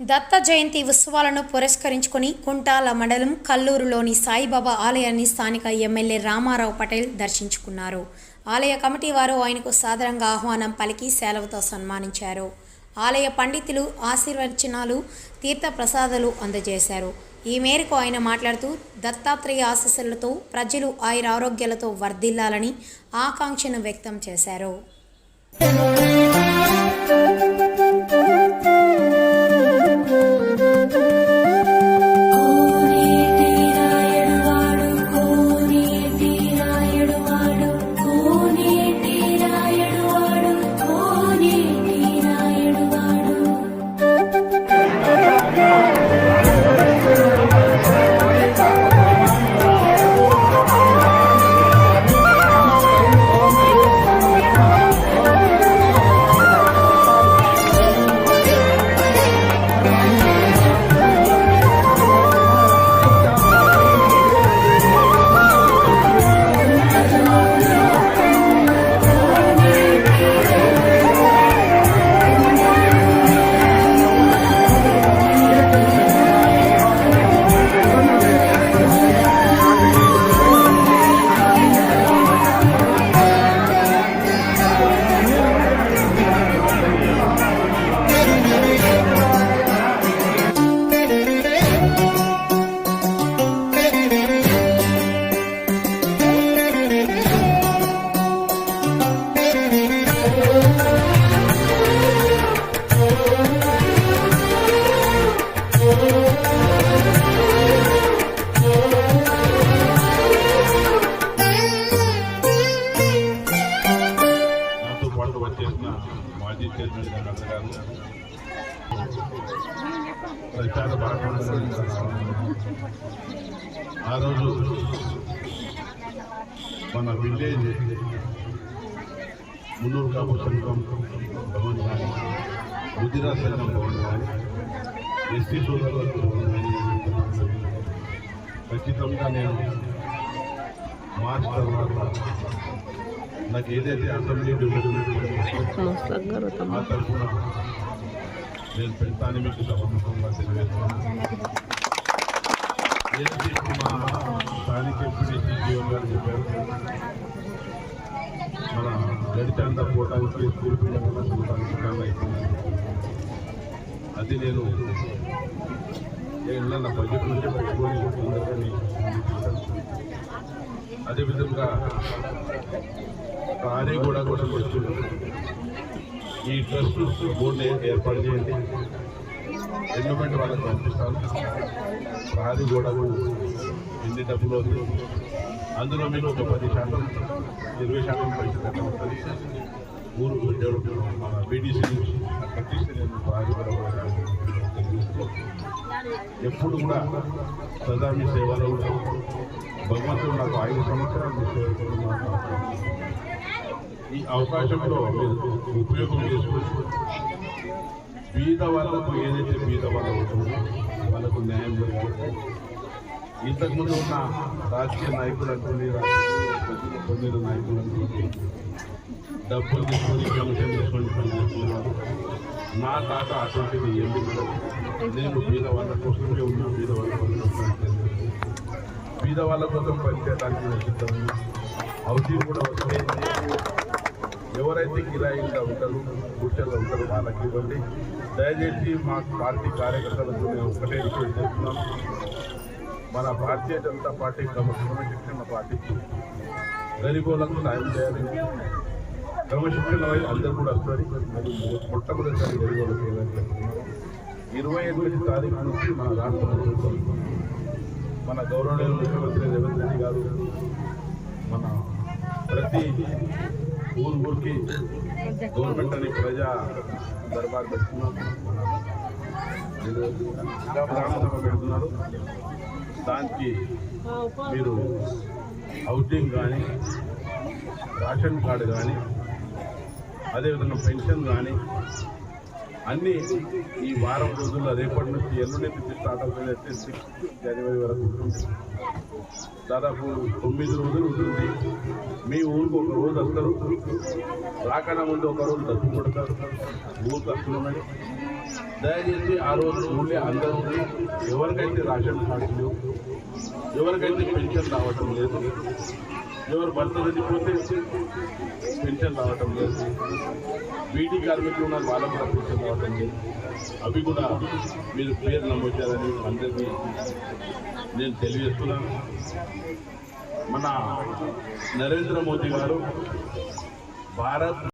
Datta Jayanti ఉత్సవాలను పురస్కరించుకుని కుంటాల మండలం కల్లూరులోని సాయిబాబా ఆలయాన్ని స్థానిక ఎమ్మెల్యే రామారావు పటేల్ దర్శించుకున్నారు. ఆలయ కమిటీ వారు ఆయనకు సాదరంగా ఆహ్వానం పలికి సెలవుతో సన్మానించారు. ఆలయ పండితులు ఆశీర్వచనాలు తీర్థ ప్రసాదాలు అందజేశారు. ఈ మేరకు ఆయన మాట్లాడుతూ దత్తాత్రేయ ఆశీస్సులతో ప్రజలు ఆయురారోగ్యాలతో వర్ధిల్లాలని ఆకాంక్షను వ్యక్తం చేశారు. చేసిన మాజీ చైర్మన్ గారు అందరూ. గారు ప్రచార భాగంలో ఆ రోజు మన విలేజ్ మున్నూరు కాపు సంఘం భవన్ కానీ ముదిరా సంఘం భవన్ కానీ ఎస్టీ సోదరులకు భవన్ కానీ. ఖచ్చితంగా నేను మార్చ్ తర్వాత నాకు ఏదైతే అసెంబ్లీ డివిజన్ ఆ తరఫున నేను పెడతాను మీకు సమర్పంగా తెలియజేస్తున్నాను. ఏదైతే ఇప్పుడు మా స్థానిక ఎంపీడీసీ జీవన్ గారు చెప్పారు. మన గడిచంత పోవటానికి స్కూల్ పిల్లలు అయిపోయింది అది నేను నేను నా బడ్జెట్ నుంచే పెట్టుకొని అందరినీ అదేవిధంగా ప్రహరీ కూడా కూడా వచ్చింది ఈ ట్రస్ట్ బోర్డు ఏర్పాటు చేయండి. ఎండోమెంట్ వాళ్ళకి పంపిస్తాను ప్రహరీ కూడా ఎన్ని డబ్బులు అవుతుంది అందులో మీరు ఒక పది శాతం ఇరవై శాతం పైసలు కట్టబడుతుంది ఊరు డెవలప్ మన బీడీసీ నుంచి కట్టిస్తే నేను ప్రహరీ కూడా కూడా ఎప్పుడు కూడా ప్రధాని సేవలో ఉంటాను భగవంతుడు నాకు ఐదు సంవత్సరాలు మీ ఈ అవకాశంలో మీరు ఉపయోగం చేసుకుని బీద వాళ్ళకు ఏదైతే బీద వాళ్ళ ఉంటుందో వాళ్ళకు న్యాయం జరుగుతుంది. ఇంతకుముందు ఉన్న రాజకీయ నాయకులు అనుకోండి రాజకీయ నాయకులు అనుకోండి డబ్బులు తీసుకొని కమిషన్ తీసుకొని పని చేస్తున్నారు నా తాత అటువంటిది ఏమి నేను బీద వాళ్ళ కోసమే ఉన్నా బీద వాళ్ళ వాళ్ళ కోసం పనిచేయడానికి నేను సిద్ధం కూడా వస్తే ఎవరైతే కిరాయిగా ఉంటారు కూర్చోలో ఉంటారు వాళ్ళకి ఇవ్వండి. దయచేసి మా పార్టీ కార్యకర్తలకు మేము ఒకటే రిక్వెస్ట్ చేస్తున్నాం మన భారతీయ జనతా పార్టీ క్రమశిక్షణ పార్టీకి గరీబులకు సాయం చేయాలి. క్రమశిక్షణ అందరూ కూడా వస్తారు. అది మొట్టమొదటిసారి గరీబులకు చేయాలని ఇరవై ఎనిమిది తారీఖు నుంచి మన రాష్ట్ర ప్రభుత్వం మన గౌరవనీయ ముఖ్యమంత్రి రేవంత్ రెడ్డి గారు మన ప్రతి ఊరు ఊరికి గవర్నమెంట్ అని ప్రజా దర్బార్ పెడుతున్నారు గ్రామ పెడుతున్నారు. దానికి మీరు హౌసింగ్ కానీ రేషన్ కార్డు కానీ అదేవిధంగా పెన్షన్ కానీ అన్నీ ఈ వారం రోజుల్లో రేపటి నుంచి ఎల్లుండి నుంచి స్టార్ట్ అవుతుంది సిక్స్త్ జనవరి వరకు ఉంటుంది. దాదాపు తొమ్మిది రోజులు ఉంటుంది. మీ ఊరికి ఒక రోజు వస్తారు. రాకడా ముందు ఒక రోజు దత్తు కొడతారు. ఊరికి వస్తున్నాయి దయచేసి ఆ రోజు ఊళ్ళే అందరూ ఎవరికైతే రాషన్ కార్డు ఎవరికైతే పెన్షన్ రావటం లేదు ఎవరు భర్త చనిపోతే పెన్షన్ రావటం లేదు. బీటీ కార్మికులు ఉన్నారు వాళ్ళకు కూడా పెన్షన్ రావటం లేదు. అవి కూడా మీరు పేరు నమోదారని అందరినీ నేను తెలియజేస్తున్నాను. మన నరేంద్ర మోదీ గారు భారత్